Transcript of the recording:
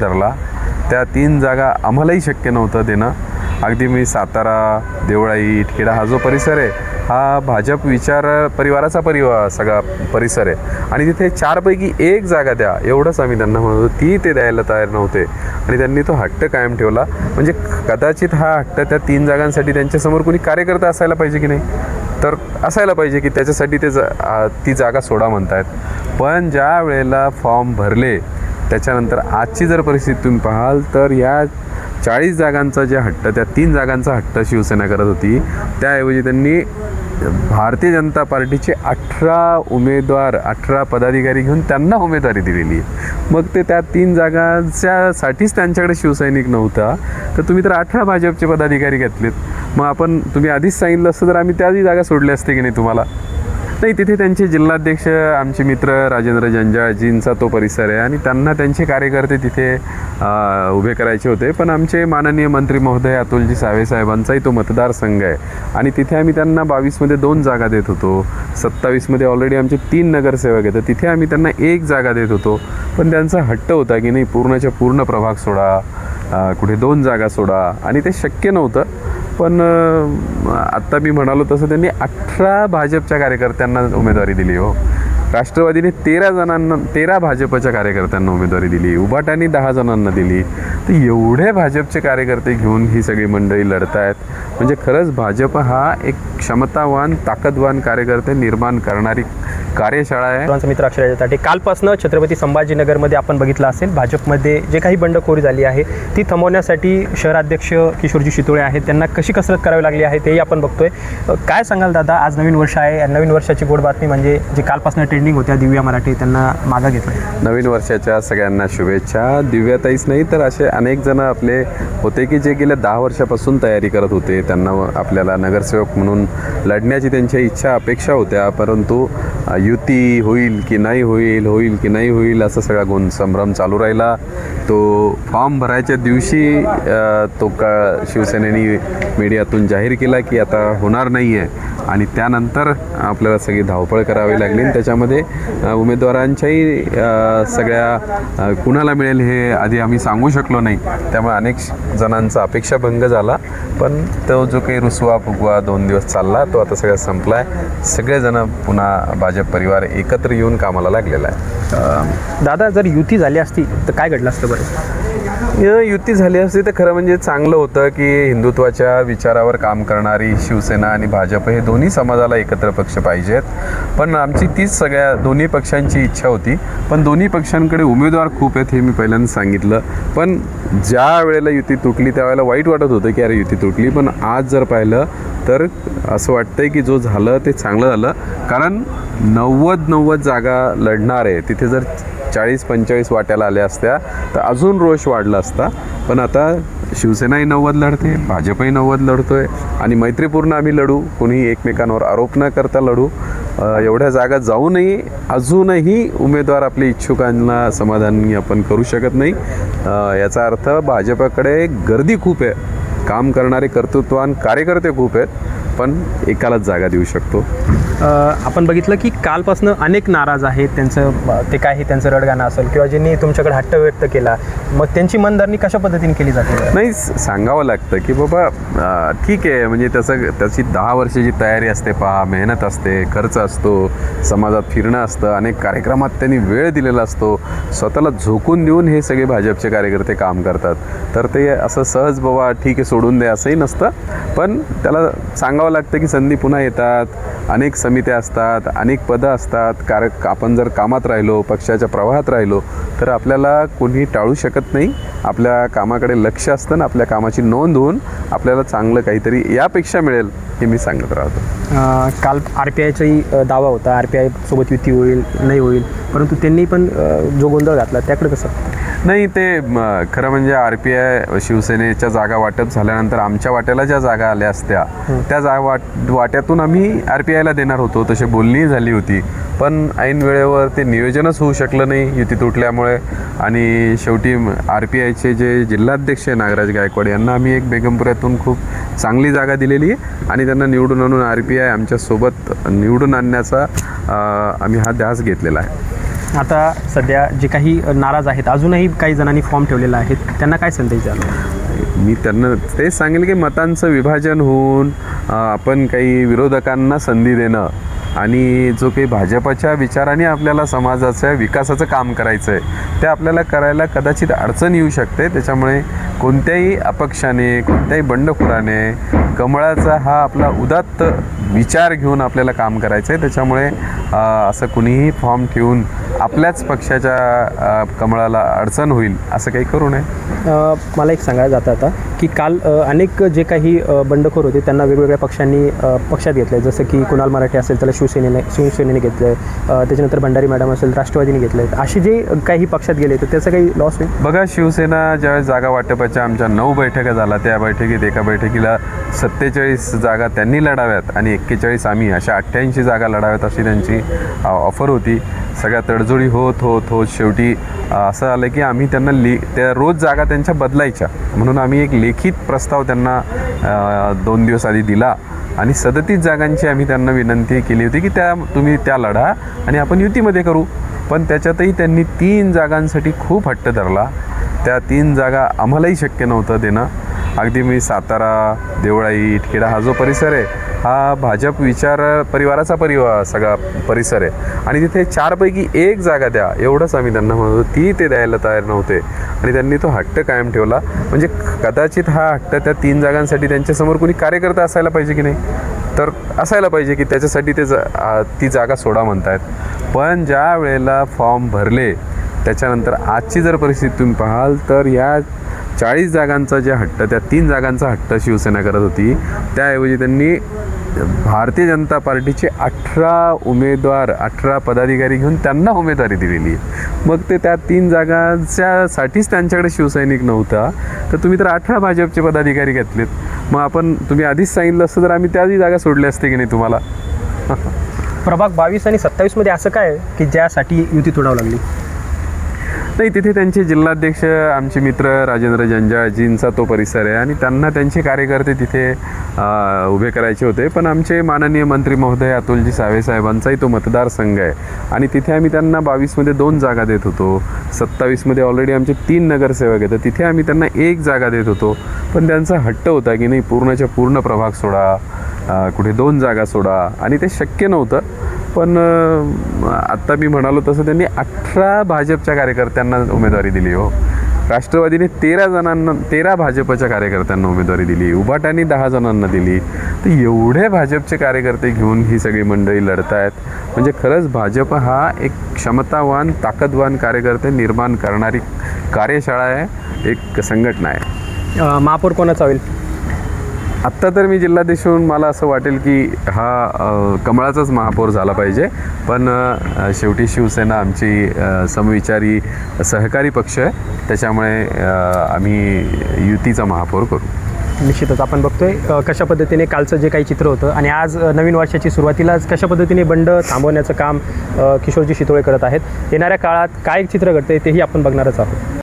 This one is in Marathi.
धरला. त्या तीन जागा आम्हालाही शक्य नव्हतं देणं. अगदी मी सातारा देवळाई इटखेडा हा जो परिसर आहे हा भाजप विचार परिवाराचा परिवार सगळा परिसर आहे. आणि तिथे चारपैकी एक जागा द्या एवढंच आम्ही त्यांना म्हणत होतो. ती ते द्यायला तयार नव्हते. आणि त्यांनी तो हट्ट कायम ठेवला. म्हणजे कदाचित हा हट्ट त्या तीन जागांसाठी त्यांच्यासमोर कोणी कार्यकर्ता असायला पाहिजे की नाही? तर असायला पाहिजे की त्याच्यासाठी ते जा ती जागा सोडा म्हणतायत. पण ज्या वेळेला फॉर्म भरले त्याच्यानंतर आजची जर परिस्थिती तुम्ही पाहाल तर या चाळीस जागांचा जे हट्ट त्या तीन जागांचा हट्ट शिवसेना करत होती. त्याऐवजी त्यांनी भारतीय जनता पार्टीचे अठरा उमेदवार अठरा पदाधिकारी घेऊन त्यांना उमेदवारी दिलेली आहे. मग ते त्या तीन जागांच्यासाठीच त्यांच्याकडे शिवसैनिक नव्हता. तर तुम्ही तर अठरा भाजपचे पदाधिकारी घेतलेत. मग आपण तुम्ही आधीच सांगितलं असतं तर आम्ही त्याही जागा सोडल्या असते की नाही तुम्हाला? नाही तिथे त्यांचे जिल्हाध्यक्ष आमचे मित्र राजेंद्र जंजाळजींचा तो परिसर आहे आणि त्यांना त्यांचे कार्यकर्ते तिथे उभे करायचे होते. पण आमचे माननीय मंत्री महोदय अतुलजी सावे साहेबांचाही तो मतदारसंघ आहे. आणि तिथे आम्ही त्यांना बावीसमध्ये दोन जागा देत होतो. सत्तावीसमध्ये ऑलरेडी आमचे तीन नगरसेवक आहेत. तर तिथे आम्ही त्यांना एक जागा देत होतो. पण त्यांचा हट्ट होता की नाही पूर्णच्या पूर्ण प्रभाग सोडा कुठे दोन जागा सोडा. आणि ते शक्य नव्हतं. पण आत्ता मी म्हणालो तसं त्यांनी अठरा भाजपच्या कार्यकर्त्यांना उमेदवारी दिली हो. राष्ट्रवादीने तेरा जणांना तेरा भाजपच्या कार्यकर्त्यांना उमेदवारी दिली उभाटाने दहा जणांना दिली. तर एवढे भाजपचे कार्यकर्ते घेऊन ही सगळी मंडळी लढत आहेत म्हणजे खरंच भाजप हा एक क्षमतावान ताकदवान कार्यकर्ते निर्माण करणारी कार्यशाळा आहे. सर्वांचा मित्र अक्षराजा ताटे कालपासनं छत्रपती संभाजीनगरमध्ये आपण बघितलं असेल भाजपमध्ये जे काही बंडखोरी झाली आहे ती थांबवण्यासाठी शहराध्यक्ष किशोरजी शितोळे आहेत. त्यांना कशी कसरत करावी लागली आहे तेही आपण बघतोय. काय सांगाल दादा? आज नवीन वर्ष आहे. नवीन वर्षाची गोड बातमी म्हणजे जे कालपासनं ट्रेंडिंग होत्या दिव्या मराठी त्यांना मागं घेतलं नवीन वर्षाच्या सगळ्यांना शुभेच्छा. दिव्याताईच नाही तर असे अनेक जण आपले होते की जे गेल्या दहा वर्षापासून तयारी करत होते. त्यांना आपल्याला नगरसेवक म्हणून लढण्याची त्यांच्या इच्छा अपेक्षा होत्या परंतु युती होईल की नाही होईल होईल की नाही होईल असा सगळा गोंद संभ्रम चालू राहिला. तो फॉर्म भरायच्या दिवशी तो का शिवसेनेने मीडियातून जाहीर केला की आता होणार नाही आहे आणि त्यानंतर आपल्याला सगळी धावपळ करावी लागली आणि त्याच्यामध्ये उमेदवारांच्याही सगळ्या कुणाला मिळेल हे आधी आम्ही सांगू शकलो नाही. त्यामुळे अनेक जणांचा अपेक्षाभंग झाला. पण तो जो काही रुसवा फुगवा दोन दिवस चालला तो आता सगळा संपला आहे सगळेजण पुन्हा भाजप परिवार एकत्र येऊन कामाला लागलेला आहे. दादा जर युती झाली असती तर काय घडलं असतं बरं? युती झाली असती तर खरं म्हणजे चांगलं होतं की हिंदुत्वाच्या विचारावर काम करणारी शिवसेना आणि भाजप हे दोन्ही समाजाला एकत्र पक्ष पाहिजेत. पण आमची तीच सगळ्या दोन्ही पक्षांची इच्छा होती. पण दोन्ही पक्षांकडे उमेदवार खूप आहेत हे मी पहिल्यांदा सांगितलं. पण ज्या वेळेला युती तुटली त्यावेळेला वाईट वाटत होतं की अरे युती तुटली. पण आज जर पाहिलं तर असं वाटतंय की जो झालं ते चांगलं झालं. कारण नव्वद नव्वद जागा लढणार आहे तिथे जर चाळीस पंचेचाळीस वाट्याला आल्या असत्या तर अजून रोष वाढला असता पण आता शिवसेनाही नव्वद लढते भाजपही नव्वद लढतोय आणि मैत्रीपूर्ण आम्ही लढू कोणीही एकमेकांवर आरोप न करता लढू. एवढ्या जागा जाऊनही अजूनही उमेदवार आपल्या इच्छुकांना समाधानी आपण करू शकत नाही. याचा अर्थ भाजपाकडे गर्दी खूप आहे. काम करणारे कर्तृत्वान कार्यकर्ते खूप आहेत पण एकालाच जागा देऊ शकतो. आपण बघितलं की कालपासनं अनेक नाराज आहेत त्यांचं ते काय हे त्यांचं रडगाणं असेल किंवा ज्यांनी तुमच्याकडे हट्ट व्यक्त केला मग त्यांची मनधरणी कशा पद्धतीने केली जाते? नाही सांगावं लागतं की बाबा ठीक आहे म्हणजे त्याचं त्याची दहा वर्षाची तयारी असते पहा मेहनत असते खर्च असतो समाजात फिरणं असतं अनेक कार्यक्रमात त्यांनी वेळ दिलेला असतो स्वतःला झोकून देऊन हे सगळे भाजपचे कार्यकर्ते काम करतात. तर ते असं सहज बाबा ठीक आहे सोडून दे असंही नसतं. पण त्याला सांगावं लागतं की संधी पुन्हा येतात अनेक समित्या असतात अनेक पदं असतात. कार आपण जर कामात राहिलो पक्षाच्या प्रवाहात राहिलो तर आपल्याला कोणी टाळू शकत नाही. आपल्या कामाकडे लक्ष असतं ना आपल्या कामाची नोंद होऊन आपल्याला चांगलं काहीतरी यापेक्षा मिळेल हे मी सांगत राहतो. काल आर पी आयचाही दावा होता. आर पी आय सोबत युती होईल नाही होईल. परंतु त्यांनी पण जो गोंधळ घातला त्याकडे कसं? नाही ते खरं म्हणजे आर पी आय शिवसेनेच्या जागा वाटप झाल्यानंतर आमच्या वाट्याला ज्या जागा आल्या असत्या त्या जा वाट वाट्यातून आम्ही आर पी आयला देणार होतो. तशी बोलणी झाली होती. पण ऐन वेळेवर ते नियोजनच होऊ शकलं नाही युती तुटल्यामुळे. आणि शेवटी आर पी आयचे जे जिल्हाध्यक्ष आहे नागराज गायकवाड यांना आम्ही एक बेगमपुऱ्यातून खूप चांगली जागा दिलेली आहे. आणि त्यांना निवडून आणून आर पी आय आमच्यासोबत निवडून आणण्याचा आम्ही हा ध्यास घेतलेला आहे. आता सध्या जे काही नाराज आहेत अजूनही काही जणांनी फॉर्म ठेवलेला आहे त्यांना काय संदेश द्याल? मी त्यांना तेच सांगेल की मतांचं विभाजन होऊन आपण काही विरोधकांना संधी देणं आणि जो काही भाजपच्या विचाराने आपल्याला समाजाच्या विकासाचं काम करायचं आहे ते आपल्याला करायला कदाचित अडचण येऊ शकते. त्याच्यामुळे कोणत्याही अपक्षाने कोणत्याही बंडखोराने कमळाचा हा आपला उदात्त विचार घेऊन आपल्याला काम करायचं आहे त्याच्यामुळे असं कुणीही फॉर्म ठेवून आपल्याच पक्षाच्या अ, कमळाला अडचण होईल असं काही करू नये? अ, मला एक सांगायला जातं आता की काल अ, अनेक जे काही अ, बंडखोर होते त्यांना वेगवेगळ्या पक्षांनी अ, पक्षात घेतलं आहे जसं की कुणाल मराठे असेल त्याला शिवसेनेने शिवसेनेने घेतलं आहे त्याच्यानंतर भंडारी मॅडम असेल राष्ट्रवादीने घेतलं आहे असे जे काही पक्षात गेले तर त्याचं काही लॉस होईल? बघा शिवसेना ज्यावेळेस जागा वाटपाच्या आमच्या नऊ बैठका झाला त्या बैठकीत एका बैठकीला सत्तेचाळीस जागा त्यांनी लढाव्यात आणि एक्केचाळीस आम्ही अशा अठ्ठ्याऐंशी जागा लढाव्यात अशी त्यांची ऑफर होती. सगळ्या तडजोडी होत होत होत शेवटी असं आलं की आम्ही त्यांना ले त्या रोज जागा त्यांच्या बदलायच्या. म्हणून आम्ही एक लेखित प्रस्ताव त्यांना दोन दिवस आधी दिला आणि सदतीस जागांची आम्ही त्यांना विनंती केली होती की त्या तुम्ही त्या लढा आणि आपण युतीमध्ये करू. पण त्याच्यातही त्यांनी तीन जागांसाठी खूप हट्ट धरला. त्या तीन जागा आम्हालाही शक्य नव्हतं देणं. अगदी मी सातारा देवळाई इटखेडा हा जो परिसर आहे हा भाजप विचार परिवाराचा परिवार सगळा परिसर आहे. आणि तिथे चारपैकी एक जागा द्या एवढंच आम्ही त्यांना म्हणत होतो. ती ते द्यायला तयार नव्हते. आणि त्यांनी तो हट्ट कायम ठेवला. म्हणजे कदाचित हा हट्ट त्या तीन जागांसाठी त्यांच्यासमोर कोणी कार्यकर्ता असायला पाहिजे की नाही? तर असायला पाहिजे की त्याच्यासाठी ते जा ती जागा सोडा म्हणतायत. पण ज्या वेळेला फॉर्म भरले त्याच्यानंतर आजची जर परिस्थिती तुम्ही पाहाल तर या चाळीस जागांचा जे हट्ट त्या तीन जागांचा हट्ट शिवसेना करत होती. त्याऐवजी त्यांनी भारतीय जनता पार्टीचे अठरा उमेदवार अठरा पदाधिकारी घेऊन त्यांना उमेदवारी दिलेली आहे. मग ते त्या तीन जागांच्यासाठीच त्यांच्याकडे शिवसैनिक नव्हता. तर तुम्ही तर अठरा भाजपचे पदाधिकारी घेतलेत. मग आपण तुम्ही आधीच सांगितलं असतं तर आम्ही त्याही जागा सोडल्या असते की नाही तुम्हाला? प्रभाग बावीस आणि सत्तावीसमध्ये असं काय की ज्यासाठी युती तोडावं लागली? नाही तिथे त्यांचे जिल्हाध्यक्ष आमचे मित्र राजेंद्र जंजाळजींचा तो परिसर आहे. आणि त्यांना त्यांचे कार्यकर्ते तिथे उभे करायचे होते. पण आमचे माननीय मंत्री महोदय अतुलजी सावे साहेबांचाही तो मतदारसंघ आहे. आणि तिथे आम्ही त्यांना बावीसमध्ये दोन जागा देत होतो. सत्तावीसमध्ये ऑलरेडी आमचे तीन नगरसेवक आहेत. तर तिथे आम्ही त्यांना एक जागा देत होतो. पण त्यांचा हट्ट होता की नाही पूर्णच्या पूर्ण प्रभाग सोडा कुठे दोन जागा सोडा. आणि ते शक्य नव्हतं. पण आत्ता मी म्हणालो तसं त्यांनी अठरा भाजपच्या कार्यकर्त्यांना उमेदवारी दिली हो. राष्ट्रवादीने तेरा जणांना तेरा भाजपच्या कार्यकर्त्यांना उमेदवारी दिली उभाटाने दहा जणांना दिली. तर एवढे भाजपचे कार्यकर्ते घेऊन ही सगळी मंडळी लढतायत. म्हणजे खरंच भाजप हा एक क्षमतावान ताकदवान कार्यकर्ते निर्माण करणारी कार्यशाळा आहे एक संघटना आहे. महापौर कोणाचा होईल? आत्ता तर मी जिल्हाध्यक्ष होऊन मला असं वाटेल की हा कमळाचाच महापौर झाला पाहिजे. पण शेवटी शिवसेना आमची समविचारी सहकारी पक्ष आहे. त्याच्यामुळे आम्ही युतीचा महापौर करू. निश्चितच आपण बघतोय कशा पद्धतीने कालचं जे काही चित्र होतं आणि आज नवीन वर्षाची सुरुवातीलाच कशा पद्धतीने बंड थांबवण्याचं काम किशोरजी शितोळे करत आहेत. येणाऱ्या काळात काय चित्र घडतंय तेही आपण बघणारच आहोत.